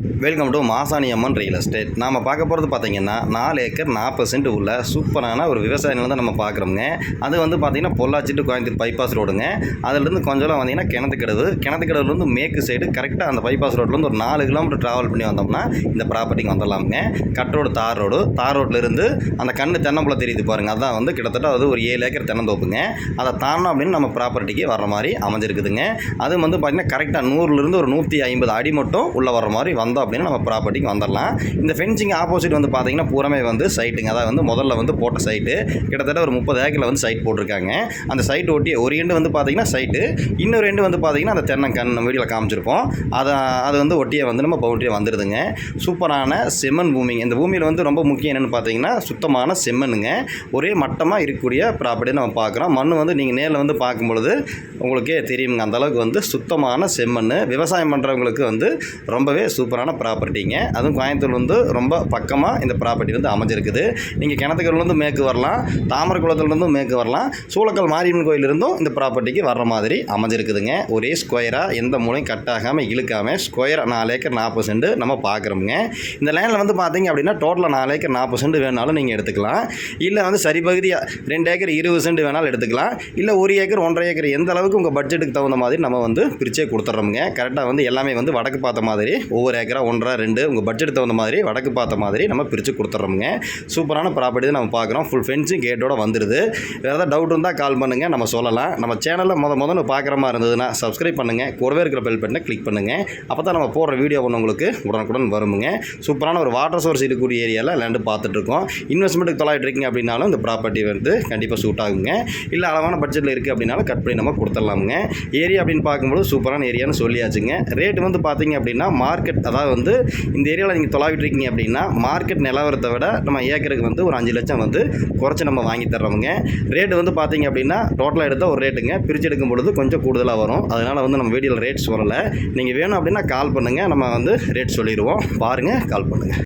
Welcome to Masani Amman real estate நாம் பார்க்க போகிறது பார்த்தீங்கன்னா நாலு ஏக்கர் நாற்பது சென்ட் உள்ள சூப்பரான ஒரு விவசாய நிலம் தான் நம்ம பார்க்குறோங்க அது வந்து பார்த்தீங்கன்னா பொள்ளாச்சி டு கோயம்புத்தூர் பைபாஸ் ரோடுங்க அதுலேருந்து கொஞ்சம் வந்தீங்கன்னா கிணத்துக்கடவு கிணத்துக்கடவுலேருந்து மேற்கு சைடு கரெக்டாக அந்த பைபாஸ் ரோட்லேருந்து ஒரு நாலு கிலோமீட்டர் ட்ராவல் பண்ணி வந்தோம்னா இந்த ப்ராப்பர்ட்டிக்கு வந்துடலாமுங்க. Cut road tar road tar ரோட்லேருந்து அந்த கண்ணு தென்னம்பலம் தெரியுது பாருங்கள் அதான் வந்து கிட்டத்தட்ட அது ஒரு ஏழு ஏக்கர் தென்னந்தோப்புங்க. அதை தாண்டோம் அப்படின்னு நம்ம ப்ராப்பர்ட்டிக்கு வர்ற மாதிரி அமைஞ்சிருக்குதுங்க. அது வந்து பார்த்திங்கன்னா கரெக்டாக நூறுலேருந்து ஒரு நூற்றி ஐம்பது அடி மட்டும் உள்ளே வர மாதிரி வந்து வந்தோம் அப்படின்னா நம்ம ப்ராப்பர்ட்டிக்கு வந்துடலாம். இந்த ஃபென்சிங் ஆப்போசிட் வந்து பார்த்தீங்கன்னா பூராமே வந்து சைட்டுங்க அதாவது வந்து முதல்ல வந்து போட்ட சைட்டு கிட்டத்தட்ட ஒரு முப்பது ஏக்கரில் வந்து சைட் போட்டிருக்காங்க. அந்த சைட் ஒட்டி ஒரு எண்டு வந்து பார்த்தீங்கன்னா சைட்டு இன்னொரு எண்டு வந்து பார்த்தீங்கன்னா அந்த தென்னை நம்ம வீடியில் காமிச்சிருப்போம். அதை அது வந்து ஒட்டியே வந்து நம்ம பவுண்டரியாக வந்துடுதுங்க சூப்பரான செம்மண் பூமிங்க. இந்த பூமியில் வந்து ரொம்ப முக்கியம் என்னென்னு பார்த்தீங்கன்னா சுத்தமான செம்மண்ணுங்க. ஒரே மட்டமாக இருக்கக்கூடிய ப்ராப்பர்ட்டி நம்ம பார்க்குறோம் மண் வந்து நீங்கள் நேரில் வந்து பார்க்கும்பொழுது உங்களுக்கே தெரியுங்க. அந்தளவுக்கு வந்து சுத்தமான செம்மண் விவசாயம் பண்ணுறவங்களுக்கு வந்து ரொம்பவே சூப்பரான ப்ராப்பர்ட்டிங்க. அதுவும் கோயம்புத்தூர் வந்து ரொம்ப பக்கமாக இந்த ப்ராப்பர்ட்டி வந்து அமைஞ்சிருக்குது. நீங்கள் கிணத்துக்கல்லேருந்து மேற்கு வரலாம். தாமரக்குளத்துலேருந்தும் மேற்கு வரலாம். சூளக்கல் மாரியம்மன் கோயிலிருந்தும் இந்த ப்ராப்பர்ட்டிக்கு வர்ற மாதிரி அமைஞ்சிருக்குதுங்க. ஒரே ஸ்கொயராக எந்த மூலையும் கட் ஆகாமல் இழுக்காமல் ஸ்கொயர் நாலு ஏக்கர் நாற்பது சென்ட் நம்ம பார்க்குறோமுங்க. இந்த லேண்டில் வந்து பார்த்தீங்க அப்படின்னா டோட்டலாக நாலு ஏக்கர் நாற்பது சென்ட் வேணாலும் நீங்கள் எடுத்துக்கலாம். இல்லை வந்து சரி பகுதியாக ரெண்டு ஏக்கர் இருபது சென்ட் வேணாலும் எடுத்துக்கலாம். இல்லை ஒரு ஏக்கர் ஒன்றரை ஏக்கர் எந்த அளவுக்கு உங்கள் பட்ஜெட்டுக்கு தகுந்த மாதிரி நம்ம வந்து பிரிச்சே கொடுத்துட்றோமுங்க கரெக்டாக வந்து எல்லாமே வந்து வடக்கு பார்த்த மாதிரி ஒவ்வொரு ஏக்கர் ஒன்றரை ரெண்டு உங்கள் பட்ஜெட் தகுந்த மாதிரி வடக்கு பார்த்த மாதிரி நம்ம பிரித்து கொடுத்துட்றோமுங்க சூப்பரான ப்ராப்பர்ட்டி தான் நம்ம பார்க்குறோம். ஃபுல் ஃபென்ஸும் கேட்டோட வந்துடுது வேறு ஏதாவது டவுட் இருந்தால் கால் பண்ணுங்கள் நம்ம சொல்லலாம். நம்ம சேனலில் முத முதல்ல பார்க்குற மாதிரி இருந்ததுன்னா சப்ஸ்கிரைப் பண்ணுங்கள் கூடவே இருக்கிற பெல் பட்டனை கிளிக் பண்ணுங்கள் அப்போ தான் நம்ம போடுற வீடியோ ஒன்று உங்களுக்கு உடனுக்குடன் வருமுங்க. சூப்பரான ஒரு வாட்டர் சோர்ஸ் இருக்கக்கூடிய ஏரியாவில் லேண்டு பார்த்துட்ருக்கோம். இன்வெஸ்ட்மெண்ட்டுக்கு தொலைவிட்டு இருக்கீங்க அப்படின்னாலும் இந்த ப்ராப்பர்ட்டி வந்து கண்டிப்பாக சூட் ஆகுங்க. இல்லை அளவான பட்ஜெட்டில் இருக்குது அப்படின்னாலும் கட் பண்ணி நம்ம கொடுத்துடலாமுங்க. ஏரியா அப்படின்னு பார்க்கும்போது சூப்பரான ஏரியான்னு சொல்லியாச்சுங்க. ரேட் வந்து பார்த்தீங்க அப்படின்னா மார்க்கெட் அதாவது வந்து இந்த ஏரியாவில் நீங்கள் தொலாவிட்டு இருக்கீங்க அப்படின்னா மார்க்கெட் நிலவரத்தை விட நம்ம ஏக்கருக்கு வந்து ஒரு அஞ்சு லட்சம் வந்து குறைச்சி நம்ம வாங்கி தர்றவங்க. ரேட்டு வந்து பார்த்தீங்க அப்படின்னா டோட்டலாக எடுத்தால் ஒரு ரேட்டுங்க. பிரித்து எடுக்கும் பொழுது கொஞ்சம் கூடுதலாக வரும். அதனால் வந்து நம்ம வீடியோவில் ரேட் சொல்லலை நீங்கள் வேணும் அப்படின்னா கால் பண்ணுங்கள் நம்ம வந்து ரேட் சொல்லிடுவோம் பாருங்கள் கால் பண்ணுங்கள்